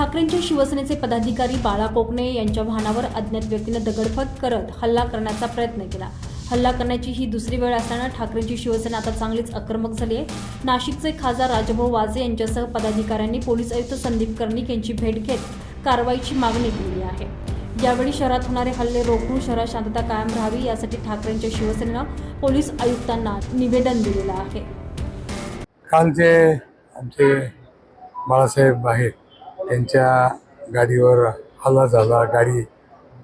ठाकरेंच्या शिवसेनेचे पदाधिकारी बाळा कोकणे यांच्या वाहनावर अज्ञात व्यक्तीनं दगडफट करत हल्ला करण्याचा प्रयत्न केला. हल्ला करण्याची ही दुसरी वेळ असताना ठाकरेंची शिवसेना आता चांगलीच आक्रमक झाली आहे. नाशिकचे खासदार राजभाऊ वाजे यांच्यासह पदाधिकाऱ्यांनी पोलीस आयुक्त संदीप कर्णिक यांची भेट घेत कारवाईची मागणी केली आहे. यावेळी शहरात होणारे हल्ले रोखून शहरात शांतता कायम राहावी यासाठी ठाकरेंच्या शिवसेनेनं पोलीस आयुक्तांना निवेदन दिलेलं आहे. काल जे आमचे बाळासाहेब आहेत त्यांच्या गाडीवर हल्ला झाला गाडी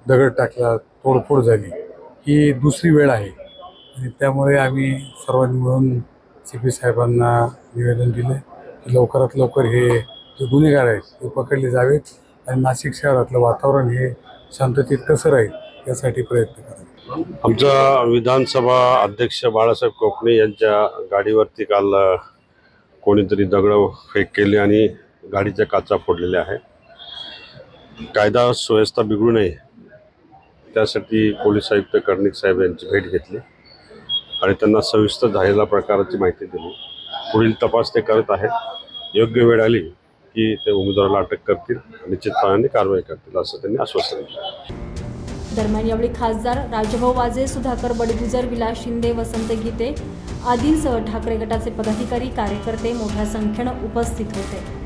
दगड टाकला तोडफोड झाली. ही दुसरी वेळ आहे. आणि त्यामुळे आम्ही सर्वांनी मिळून सी पी साहेबांना निवेदन दिले. की लवकरात लवकर हे जे गुन्हेगार आहेत ते पकडले जावेत आणि नाशिक शहरातलं वातावरण हे शांततेत कसं राहील यासाठी प्रयत्न करावे आमचा विधानसभा अध्यक्ष बाळासाहेब कोकणे यांच्या गाडीवरती काल कोणीतरी दगड फेक केली आणि गाडीच्या काचा फोडलेल्या आहे कायदा सुव्यवस्था बिघडू नये. त्यासाठी पोलीस आयुक्त कर्णिक साहेब यांची भेट घेतली आणि त्यांना सविस्तर झालेल्या प्रकाराची माहिती दिली. पुढील तपास ते करत आहेत. योग्य वेळ आली की ते उमेदवाराला अटक करतील निश्चितपणाने कारवाई करतील असं त्यांनी आश्वासन दिलं. दरम्यान यावेळी खासदार राजभाऊ वाजे सुधाकर बडगुजर विलास शिंदे वसंत गीते आदींसह ठाकरे गटाचे पदाधिकारी कार्यकर्ते मोठ्या संख्येनं उपस्थित होते.